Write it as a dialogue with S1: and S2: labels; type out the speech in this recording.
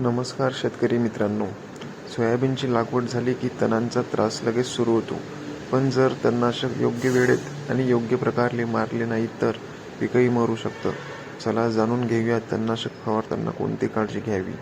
S1: नमस्कार शेतकरी मित्रांनो. सोयाबीनची लागवड झाली की तणांचा त्रास लगेच सुरू होतो. पण जर तणनाशक योग्य वेळेत आणि योग्य प्रकारे मारले नाही तर पिकही मरू शकतं. चला जाणून घेऊया तणनाशक फवारताना कोणती काळजी घ्यावी?